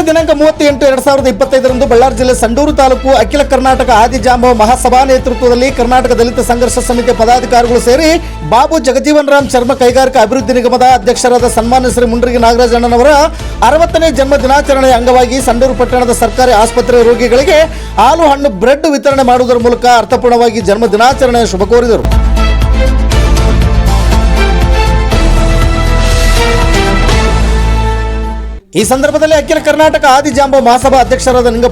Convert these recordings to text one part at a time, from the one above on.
ದಿನಾಂಕ ಮೂವತ್ತು ಎಂಟು ಎರಡ್ ಸಾವಿರದ ಇಪ್ಪತ್ತೈದರಂದು ಬಳ್ಳಾರಿ ಜಿಲ್ಲೆ ಸಂಡೂರು ತಾಲೂಕು ಅಖಿಲ ಕರ್ನಾಟಕ ಆದಿಜಾಂಬವ ಮಹಾಸಭಾ ನೇತೃತ್ವದಲ್ಲಿ ಕರ್ನಾಟಕ ದಲಿತ ಸಂಘರ್ಷ ಸಮಿತಿ ಪದಾಧಿಕಾರಿಗಳು ಸೇರಿ ಬಾಬು ಜಗಜೀವನ್ ರಾಮ್ ಚರ್ಮ ಕೈಗಾರಿಕಾ ಅಭಿವೃದ್ಧಿ ನಿಗಮದ ಅಧ್ಯಕ್ಷರಾದ ಸನ್ಮಾನ್ಯ ಶ್ರೀ ಮುಂಡ್ರಿಗಿ ನಾಗರಾಜಣ್ಣನವರ ಅರವತ್ತನೇ ಜನ್ಮ ದಿನಾಚರಣೆಯ ಅಂಗವಾಗಿ ಸಂಡೂರು ಪಟ್ಟಣದ ಸರ್ಕಾರಿ ಆಸ್ಪತ್ರೆ ರೋಗಿಗಳಿಗೆ ಹಾಲು ಹಣ್ಣು ಬ್ರೆಡ್ ವಿತರಣೆ ಮಾಡುವುದರ ಮೂಲಕ ಅರ್ಥಪೂರ್ಣವಾಗಿ ಜನ್ಮ ದಿನಾಚರಣೆಯ ಶುಭ ಕೋರಿದರು. ಈ ಸಂದರ್ಭದಲ್ಲಿ ಅಖಿಲ ಕರ್ನಾಟಕ ಆದಿಜಾಂಬ ಮಹಾಸಭಾ ಅಧ್ಯಕ್ಷರಾದ ನಿಂಗ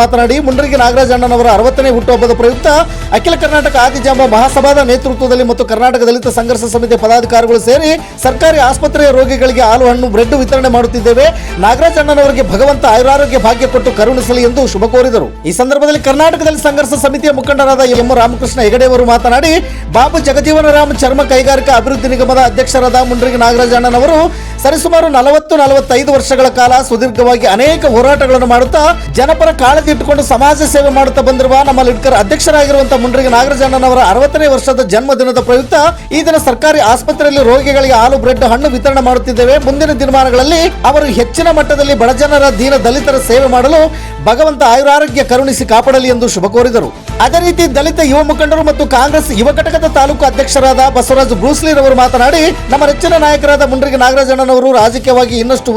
ಮಾತನಾಡಿ, ಮುಂಡರಿಗೆ ನಾಗರಾಜ ಅಣ್ಣನವರ ಅರವತ್ತನೇ ಹುಟ್ಟುಹಬ್ಬದ ಪ್ರಯುಕ್ತ ಅಖಿಲ ಕರ್ನಾಟಕ ಆದಿಜಾಂಬ ಮಹಾಸಭಾದ ನೇತೃತ್ವದಲ್ಲಿ ಮತ್ತು ಕರ್ನಾಟಕ ದಲಿತ ಸಂಘರ್ಷ ಸಮಿತಿ ಪದಾಧಿಕಾರಿಗಳು ಸೇರಿ ಸರ್ಕಾರಿ ಆಸ್ಪತ್ರೆಯ ರೋಗಿಗಳಿಗೆ ಹಾಲು, ಹಣ್ಣು, ಬ್ರೆಡ್ ವಿತರಣೆ ಮಾಡುತ್ತಿದ್ದೇವೆ. ನಾಗರಾಜ ಅಣ್ಣನವರಿಗೆ ಭಗವಂತ ಆಯುರಾರೋಗ್ಯ ಭಾಗ್ಯ ಕೊಟ್ಟು ಕರುಣಿಸಲಿ ಎಂದು ಶುಭ ಕೋರಿದರು. ಈ ಸಂದರ್ಭದಲ್ಲಿ ಕರ್ನಾಟಕದಲ್ಲಿ ಸಂಘರ್ಷ ಸಮಿತಿಯ ಮುಖಂಡರಾದ ಎಂ ರಾಮಕೃಷ್ಣ ಹೆಗಡೆಯವರು ಮಾತನಾಡಿ, ಬಾಬು ಜಗಜೀವನ ರಾಮ್ ಚರ್ಮ ಕೈಗಾರಿಕಾ ಅಭಿವೃದ್ಧಿ ನಿಗಮದ ಅಧ್ಯಕ್ಷರಾದ ಮುಂಡ್ರಿಗಿ ನಾಗರಾಜ ಅಣ್ಣನವರು ಸರಿಸುಮಾರು ನಲವತ್ತು ನಲವತ್ತೈದು ವರ್ಷಗಳ ಕಾಲ ಸುದೀರ್ಘವಾಗಿ ಅನೇಕ ಹೋರಾಟಗಳನ್ನು ಮಾಡುತ್ತಾ ಜನಪರ ಕಾಳಜಿ ಇಟ್ಟುಕೊಂಡು ಸಮಾಜ ಸೇವೆ ಮಾಡುತ್ತಾ ಬಂದಿರುವ ನಮ್ಮ ಲಿಡ್ಕರ್ ಅಧ್ಯಕ್ಷರಾಗಿರುವಂತಹ ಮುಂಡ್ರಿಗೆ ನಾಗರಾಜಣ್ಣನವರ ಅರವತ್ತನೇ ವರ್ಷದ ಜನ್ಮದಿನದ ಪ್ರಯುಕ್ತ ಈ ದಿನ ಸರ್ಕಾರಿ ಆಸ್ಪತ್ರೆಯಲ್ಲಿ ರೋಗಿಗಳಿಗೆ ಹಾಲು, ಬ್ರೆಡ್, ಹಣ್ಣು ವಿತರಣೆ ಮಾಡುತ್ತಿದ್ದೇವೆ. ಮುಂದಿನ ದಿನಮಾನಗಳಲ್ಲಿ ಅವರು ಹೆಚ್ಚಿನ ಮಟ್ಟದಲ್ಲಿ ಬಡಜನರ ದೀನ ದಲಿತರ ಸೇವೆ ಮಾಡಲು ಭಗವಂತ ಆಯುರಾರೋಗ್ಯ ಕರುಣಿಸಿ ಕಾಪಾಡಲಿ ಎಂದು ಶುಭ ಕೋರಿದರು. ಅದೇ ರೀತಿ ದಲಿತ ಯುವ ಮುಖಂಡರು ಮತ್ತು ಕಾಂಗ್ರೆಸ್ ಯುವ ಘಟಕದ ತಾಲೂಕು ಅಧ್ಯಕ್ಷರಾದ ಬಸವರಾಜ್ ಬ್ರೂಸ್ಲಿರವರು ಮಾತನಾಡಿ, ನಮ್ಮ ನೆಚ್ಚಿನ ನಾಯಕರಾದ ಮುಂಡ್ರಿಗೆ ನಾಗರಾಜಣ್ಣನವರು ರಾಜಕೀಯವಾಗಿ ಇನ್ನಷ್ಟು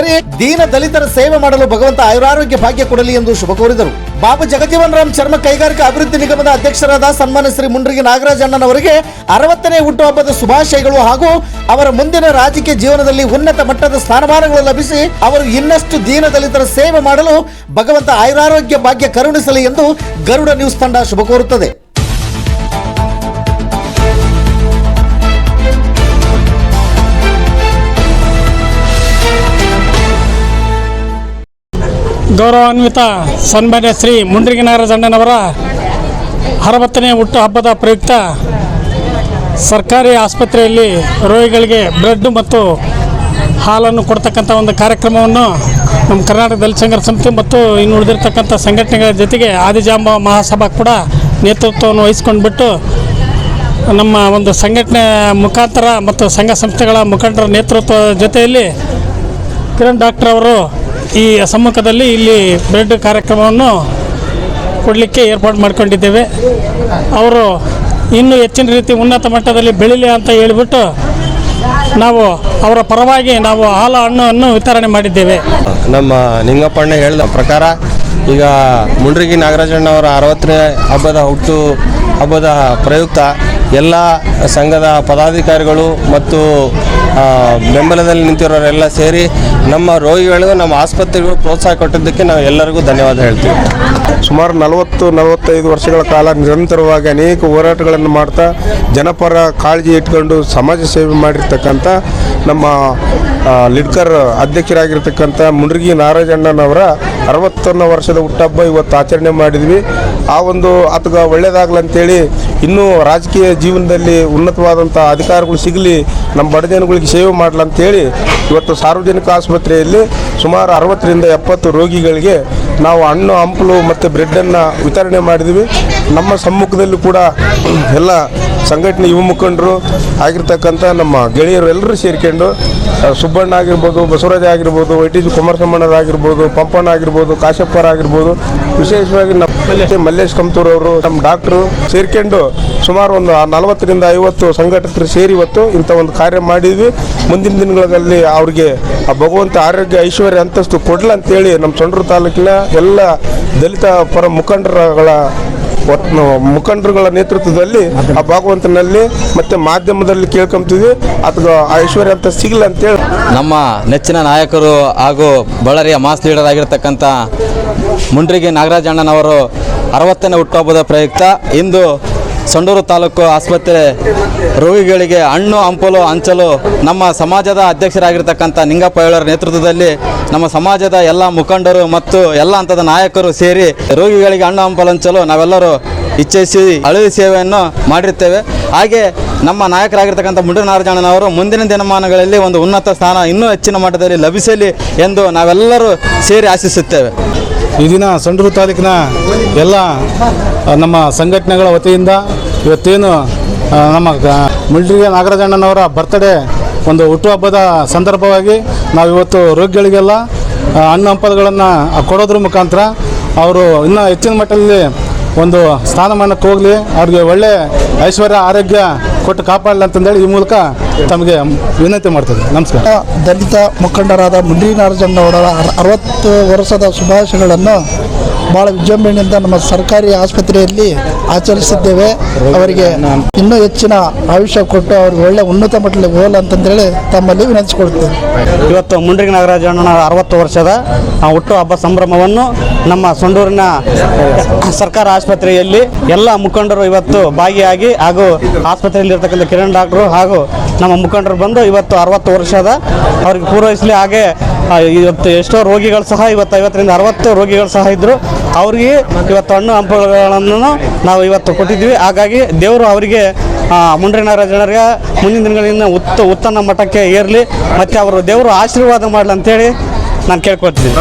ಉತ್ತುಂಗಕ್ಕೇರಿ ದೀನ ದಲಿತರ ಸೇವೆ ಮಾಡಲು ಭಗವಂತ ಆಯುರಾರೋಗ್ಯ ಭಾಗ್ಯ ಕೊಡಲಿ ಎಂದು ಶುಭ ಕೋರಿದರು. ಬಾಬು ಜಗಜೀವನ್ ರಾಮ್ ಚರ್ಮ ಕೈಗಾರಿಕಾ ಅಭಿವೃದ್ಧಿ ನಿಗಮದ ಅಧ್ಯಕ್ಷರಾದ ಸನ್ಮಾನ್ಯ ಶ್ರೀ ಮುಂಡ್ರಿಗಿ ನಾಗರಾಜ್ ಅಣ್ಣನವರಿಗೆ ಅರವತ್ತನೇ ಹುಟ್ಟುಹಬ್ಬದ ಶುಭಾಶಯಗಳು ಹಾಗೂ ಅವರ ಮುಂದಿನ ರಾಜಕೀಯ ಜೀವನದಲ್ಲಿ ಉನ್ನತ ಮಟ್ಟದ ಸ್ಥಾನಮಾನಗಳು ಲಭಿಸಿ ಅವರು ಇನ್ನಷ್ಟು ದೀನ ದಲಿತರ ಸೇವೆ ಮಾಡಲು ಭಗವಂತ ಆಯುರಾರೋಗ್ಯ ಭಾಗ್ಯ ಕರುಣಿಸಲಿ ಎಂದು ಗರುಡ ನ್ಯೂಸ್ ತಂಡ ಶುಭ ಕೋರುತ್ತದೆ. ಗೌರವಾನ್ವಿತ ಸನ್ಮಾನ್ಯ ಶ್ರೀ ಮುಂಡ್ರಿಗಿ ನಾಗರಾಜಣ್ಣನವರ ಅರವತ್ತನೇ ಹುಟ್ಟು ಹಬ್ಬದ ಪ್ರಯುಕ್ತ ಸರ್ಕಾರಿ ಆಸ್ಪತ್ರೆಯಲ್ಲಿ ರೋಗಿಗಳಿಗೆ ಬ್ರೆಡ್ ಮತ್ತು ಹಾಲನ್ನು ಕೊಡ್ತಕ್ಕಂಥ ಒಂದು ಕಾರ್ಯಕ್ರಮವನ್ನು ನಮ್ಮ ಕರ್ನಾಟಕ ದಲಿತ ಸಮಿತಿ ಮತ್ತು ಇನ್ನು ಉಳಿದಿರ್ತಕ್ಕಂಥ ಸಂಘಟನೆಗಳ ಜೊತೆಗೆ ಆದಿಜಾಂಬ ಮಹಾಸಭಾ ಕೂಡ ನೇತೃತ್ವವನ್ನು ವಹಿಸ್ಕೊಂಡ್ಬಿಟ್ಟು ನಮ್ಮ ಒಂದು ಸಂಘಟನೆ ಮುಖಾಂತರ ಮತ್ತು ಸಂಘ ಸಂಸ್ಥೆಗಳ ಮುಖಂಡರ ನೇತೃತ್ವದ ಜೊತೆಯಲ್ಲಿ ಕಿರಣ್ ಡಾಕ್ಟರ್ ಅವರು ಈ ಸಮ್ಮುಖದಲ್ಲಿ ಇಲ್ಲಿ ಬ್ರೆಡ್ ಕಾರ್ಯಕ್ರಮವನ್ನು ಕೊಡಲಿಕ್ಕೆ ಏರ್ಪಾಡು ಮಾಡಿಕೊಂಡಿದ್ದೇವೆ. ಅವರು ಇನ್ನೂ ಹೆಚ್ಚಿನ ರೀತಿ ಉನ್ನತ ಮಟ್ಟದಲ್ಲಿ ಬೆಳೀಲಿ ಅಂತ ಹೇಳಿಬಿಟ್ಟು ನಾವು ಅವರ ಪರವಾಗಿ ನಾವು ಹಾಲು ಹಣ್ಣನ್ನು ವಿತರಣೆ ಮಾಡಿದ್ದೇವೆ. ನಮ್ಮ ನಿಂಗಪ್ಪಣ್ಣ ಹೇಳಿದ ಪ್ರಕಾರ ಈಗ ಮುಂಡ್ರಿಗಿ ನಾಗರಾಜಣ್ಣವರ ಅರವತ್ತನೇ ಹಬ್ಬದ ಹುಟ್ಟು ಹಬ್ಬದ ಪ್ರಯುಕ್ತ ಎಲ್ಲ ಸಂಘದ ಪದಾಧಿಕಾರಿಗಳು ಮತ್ತು ಬೆಂಬಲದಲ್ಲಿ ನಿಂತಿರೋರೆಲ್ಲ ಸೇರಿ ನಮ್ಮ ರೋಗಿಗಳಿಗೂ, ನಮ್ಮ ಆಸ್ಪತ್ರೆಗೂ ಪ್ರೋತ್ಸಾಹ ಕೊಟ್ಟಿದ್ದಕ್ಕೆ ನಾವು ಎಲ್ಲರಿಗೂ ಧನ್ಯವಾದ ಹೇಳ್ತೀವಿ. ಸುಮಾರು ನಲವತ್ತು, ನಲವತ್ತೈದು ವರ್ಷಗಳ ಕಾಲ ನಿರಂತರವಾಗಿ ಅನೇಕ ಹೋರಾಟಗಳನ್ನು ಮಾಡ್ತಾ, ಜನಪರ ಕಾಳಜಿ ಇಟ್ಕೊಂಡು ಸಮಾಜ ಸೇವೆ ಮಾಡಿರ್ತಕ್ಕಂಥ ನಮ್ಮ ಲಿಡ್ಕರ್ ಅಧ್ಯಕ್ಷರಾಗಿರ್ತಕ್ಕಂಥ ಮುಂಡ್ರಿಗಿ ನಾರಾಯಣಣ್ಣನವರ ಅರವತ್ತೊಂದು ವರ್ಷದ ಹುಟ್ಟಹಬ್ಬ ಇವತ್ತು ಆಚರಣೆ ಮಾಡಿದ್ವಿ. ಆ ಒಂದು ಆತಗ ಒಳ್ಳೇದಾಗ್ಲಂತೇಳಿ ಇನ್ನೂ ರಾಜಕೀಯ ಜೀವನದಲ್ಲಿ ಉನ್ನತವಾದಂಥ ಅಧಿಕಾರಗಳು ಸಿಗಲಿ, ನಮ್ಮ ಬಡಜನಗಳಿಗೆ ಸೇವೆ ಮಾಡಲಂತೇಳಿ ಇವತ್ತು ಸಾರ್ವಜನಿಕ ಆಸ್ಪತ್ರೆಯಲ್ಲಿ ಸುಮಾರು ಅರವತ್ತರಿಂದ ಎಪ್ಪತ್ತು ರೋಗಿಗಳಿಗೆ ನಾವು ಹಣ್ಣು, ಹಂಪಲು ಮತ್ತು ಬ್ರೆಡ್ಡನ್ನು ವಿತರಣೆ ಮಾಡಿದ್ವಿ. ನಮ್ಮ ಸಮ್ಮುಖದಲ್ಲೂ ಕೂಡ ಎಲ್ಲ ಸಂಘಟನೆ ಯುವ ಮುಖಂಡರು ಆಗಿರ್ತಕ್ಕಂಥ ನಮ್ಮ ಗೆಳೆಯರು ಎಲ್ಲರೂ ಸೇರಿಕೊಂಡು ಸುಬ್ಬಣ್ಣ ಆಗಿರ್ಬೋದು, ಬಸವರಾಜ ಆಗಿರ್ಬೋದು ವೈ ಟಿ ಜಿ ಆಗಿರ್ಬೋದು, ಪಂಪಣ್ಣ ಆಗಿರ್ಬೋದು ಕಾಶಪ್ಪರ ಆಗಿರ್ಬೋದು, ವಿಶೇಷವಾಗಿ ನಮ್ಮ ಮಲ್ಲೇಶ್ ಕಂತೂರ್ ಅವರು ನಮ್ಮ ಡಾಕ್ಟ್ರು ಸೇರ್ಕೊಂಡು ಸುಮಾರು ಒಂದು ನಲವತ್ತರಿಂದ ಐವತ್ತು ಸಂಘಟಕರು ಸೇರಿ ಇವತ್ತು ಇಂಥ ಒಂದು ಕಾರ್ಯ ಮಾಡಿದ್ವಿ. ಮುಂದಿನ ದಿನಗಳಲ್ಲಿ ಅವ್ರಿಗೆ ಆ ಭಗವಂತ ಆರೋಗ್ಯ, ಐಶ್ವರ್ಯ ಅಂತಸ್ತು ಕೊಡ್ಲ ಅಂತೇಳಿ ನಮ್ಮ ಸೊಂಡ್ರು ತಾಲೂಕಿನ ಎಲ್ಲ ದಲಿತ ಪರ ಮುಖಂಡರುಗಳ ಒಟ್ಟು ಮುಖಂಡರುಗಳ ನೇತೃತ್ವದಲ್ಲಿ ಆ ಭಾಗವಂತನಲ್ಲಿ ಮತ್ತೆ ಮಾಧ್ಯಮದಲ್ಲಿ ಕೇಳ್ಕೊಂತೀವಿ ಅಥವಾ ಐಶ್ವರ್ಯ ಅಂತ ಸಿಗಲ್ಲ ಅಂತೇಳಿ ನಮ್ಮ ನೆಚ್ಚಿನ ನಾಯಕರು ಹಾಗೂ ಬಳ್ಳಾರಿಯ ಮಾಸ್ ಲೀಡರ್ ಆಗಿರ್ತಕ್ಕಂಥ ಮುಂಡ್ರಿಗೆ ನಾಗರಾಜಣ್ಣನವರು ಅರವತ್ತನೇ ಹುಟ್ಟುಹಬ್ಬದ ಪ್ರಯುಕ್ತ ಇಂದು ಸಂಡೂರು ತಾಲೂಕು ಆಸ್ಪತ್ರೆ ರೋಗಿಗಳಿಗೆ ಹಣ್ಣು, ಹಂಪಲು, ಹಂಚಲು ನಮ್ಮ ಸಮಾಜದ ಅಧ್ಯಕ್ಷರಾಗಿರ್ತಕ್ಕಂಥ ನಿಂಗಪ್ಪ ಹೇಳೋರ ನೇತೃತ್ವದಲ್ಲಿ ನಮ್ಮ ಸಮಾಜದ ಎಲ್ಲ ಮುಖಂಡರು ಮತ್ತು ಎಲ್ಲ ಹಂತದ ನಾಯಕರು ಸೇರಿ ರೋಗಿಗಳಿಗೆ ಹಣ್ಣು, ಹಂಪಲು, ಹಂಚಲು ನಾವೆಲ್ಲರೂ ಇಚ್ಛಿಸಿ ಅಳವಿ ಸೇವೆಯನ್ನು ಮಾಡಿರ್ತೇವೆ. ಹಾಗೆ ನಮ್ಮ ನಾಯಕರಾಗಿರ್ತಕ್ಕಂಥ ಮುಂಡ್ರ ನಾರಾಯಣನವರು ಮುಂದಿನ ದಿನಮಾನಗಳಲ್ಲಿ ಒಂದು ಉನ್ನತ ಸ್ಥಾನ ಇನ್ನೂ ಹೆಚ್ಚಿನ ಮಟ್ಟದಲ್ಲಿ ಲಭಿಸಲಿ ಎಂದು ನಾವೆಲ್ಲರೂ ಸೇರಿ ಆಶಿಸುತ್ತೇವೆ. ಈ ದಿನ ಸಂಡೂರು ತಾಲೂಕಿನ ಎಲ್ಲ ನಮ್ಮ ಸಂಘಟನೆಗಳ ವತಿಯಿಂದ ಇವತ್ತೇನು ನಮ್ಮ ಮುಂಡ್ರಿಗೆ ನಾಗರಾಜಣ್ಣನವರ ಬರ್ತ್ಡೇ ಒಂದು ಹುಟ್ಟುಹಬ್ಬದ ಸಂದರ್ಭವಾಗಿ ನಾವು ಇವತ್ತು ರೋಗಿಗಳಿಗೆಲ್ಲ ಹಣ್ಣು ಹಂಪಲುಗಳನ್ನು ಕೊಡೋದ್ರ ಮುಖಾಂತರ ಅವರು ಇನ್ನೂ ಹೆಚ್ಚಿನ ಮಟ್ಟದಲ್ಲಿ ಒಂದು ಸ್ಥಾನಮಾನಕ್ಕೆ ಹೋಗಲಿ, ಅವ್ರಿಗೆ ಒಳ್ಳೆ ಐಶ್ವರ್ಯ, ಆರೋಗ್ಯ ಕೊಟ್ಟು ಕಾಪಾಡಲಿ ಅಂತಂದೇಳಿ ಈ ಮೂಲಕ ತಮಗೆ ವಿನಂತಿ ಮಾಡ್ತದೆ ನಮಸ್ಕಾರ. ದಲಿತ ಮುಖಂಡರಾದ ಮುಂಡ್ರಿ ನಾಗರಾಜಣ್ಣವರ ಅರವತ್ತು ವರ್ಷದ ಶುಭಾಶಯಗಳನ್ನು ಭಾಳ ವಿಜೃಂಭಣೆಯಿಂದ ನಮ್ಮ ಸರ್ಕಾರಿ ಆಸ್ಪತ್ರೆಯಲ್ಲಿ ಆಚರಿಸಿದ್ದೇವೆ. ಅವರಿಗೆ ಇನ್ನೂ ಹೆಚ್ಚಿನ ಆಯುಷ್ಯ ಕೊಟ್ಟು ಅವ್ರಿಗೆ ಒಳ್ಳೆ ಉನ್ನತ ಮಟ್ಟದಲ್ಲಿ ಹೋಗಲ್ಲ ಅಂತಂದೇಳಿ ತಮ್ಮಲ್ಲಿ ವಿನಂತಿಸಿಕೊಳ್ತೇವೆ ಇವತ್ತು ಮುಂಡ್ರಿಗಿ ನಾಗರಾಜ ಅಣ್ಣನ ಅರವತ್ತು ವರ್ಷದ ಹುಟ್ಟು ಹಬ್ಬ ಸಂಭ್ರಮವನ್ನು ನಮ್ಮ ಸೊಂಡೂರಿನ ಸರ್ಕಾರ ಆಸ್ಪತ್ರೆಯಲ್ಲಿ ಎಲ್ಲ ಮುಖಂಡರು ಇವತ್ತು ಭಾಗಿಯಾಗಿ ಹಾಗೂ ಆಸ್ಪತ್ರೆಯಲ್ಲಿ ಇರ್ತಕ್ಕಂಥ ಕಿರಣ್ ಡಾಕ್ಟ್ರು ಹಾಗೂ ನಮ್ಮ ಮುಖಂಡರು ಬಂದು ಇವತ್ತು ಅರವತ್ತು ವರ್ಷದ ಅವ್ರಿಗೆ ಪೂರೈಸಲಿ ಹಾಗೆ ಇವತ್ತು ಎಷ್ಟೋ ರೋಗಿಗಳು ಸಹ ಇವತ್ತು ಐವತ್ತರಿಂದ ಅರವತ್ತು ರೋಗಿಗಳು ಸಹ ಇದ್ದರು ಅವ್ರಿಗೆ ಇವತ್ತು ಹಣ್ಣು ಹಂಪಗಳನ್ನು ನಾವು ಇವತ್ತು ಕೊಟ್ಟಿದ್ದೀವಿ. ಹಾಗಾಗಿ ದೇವರು ಅವರಿಗೆ ಮುಂಡ್ರಿ ನಾಗರಾಜನರಿಗೆ ಮುಂದಿನ ದಿನಗಳಿಂದ ಉತ್ತ ಉತ್ತಮ ಮಠಕ್ಕೆ ಏರಲಿ, ಮತ್ತು ಅವರು ದೇವರು ಆಶೀರ್ವಾದ ಮಾಡಲಿ ಅಂತೇಳಿ ನಾನು ಕೇಳ್ಕೊಳ್ತೀನಿ.